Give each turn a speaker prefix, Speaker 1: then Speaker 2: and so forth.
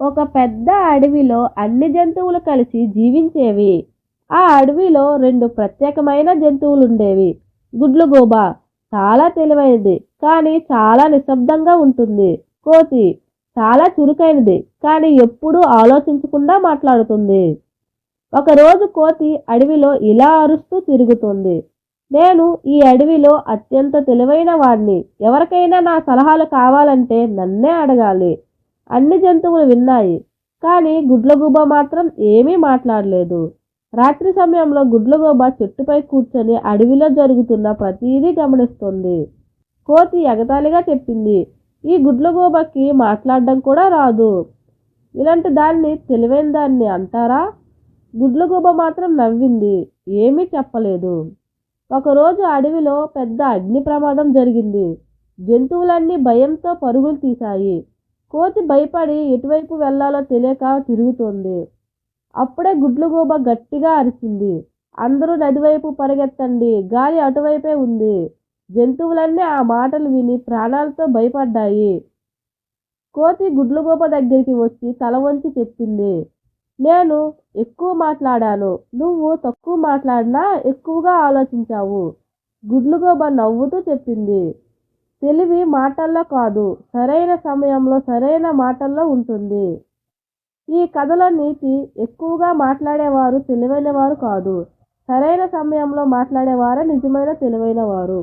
Speaker 1: ఒక పెద్ద అడవిలో అన్ని జంతువులు కలిసి జీవించేవి. ఆ అడవిలో రెండు ప్రత్యేకమైన జంతువులు ఉండేవి గుడ్లుగూబ చాలా తెలివైనది కానీ చాలా నిశ్శబ్దంగా ఉంటుంది. కోతి చాలా చురుకైనది కానీ ఎప్పుడూ ఆలోచించకుండా మాట్లాడుతుంది. ఒకరోజు కోతి అడవిలో ఇలా అరుస్తూ తిరుగుతుంది. నేను ఈ అడవిలో అత్యంత తెలివైన వాడిని. ఎవరికైనా నా సలహాలు కావాలంటే నన్నే అడగాలి. అన్ని జంతువులు విన్నాయి కానీ గుడ్లగూబ మాత్రం ఏమీ మాట్లాడలేదు. రాత్రి సమయంలో గుడ్లగూబ చెట్టుపై కూర్చొని అడవిలో జరుగుతున్న ప్రతిదీ గమనిస్తుంది. కోతి ఎగతాళిగా చెప్పింది ఈ గుడ్లగూబకి మాట్లాడడం కూడా రాదు. ఇలాంటి దాన్ని తెలివైన దాన్ని అంటారా? గుడ్లగూబ మాత్రం నవ్వింది ఏమీ చెప్పలేదు. ఒకరోజు అడవిలో పెద్ద అగ్ని ప్రమాదం జరిగింది. జంతువులన్నీ భయంతో పరుగులు తీశాయి. కోతి భయపడి ఎటువైపు వెళ్ళాలో తెలియక తిరుగుతోంది. అప్పుడే గుడ్లుగూబ గట్టిగా అరిచింది. అందరూ నదివైపు పరిగెత్తండి. గాలి అటువైపే ఉంది. జంతువులన్నీ ఆ మాటలు విని ప్రాణాలతో భయపడ్డాయి. కోతి గుడ్లుగూబ దగ్గరికి వచ్చి తల వంచి చెప్పింది. నేను ఎక్కువ మాట్లాడాను. నువ్వు తక్కువ మాట్లాడినా ఎక్కువగా ఆలోచించావు గుడ్లుగూబ నవ్వుతూ చెప్పింది. తెలివి మాటల్లో కాదు సరైన సమయంలో సరైన మాటల్లో ఉంటుంది. ఈ కథలో నీతి ఎక్కువగా మాట్లాడేవారు తెలివైన వారు కాదు. సరైన సమయంలో మాట్లాడేవారే నిజమైన తెలివైన వారు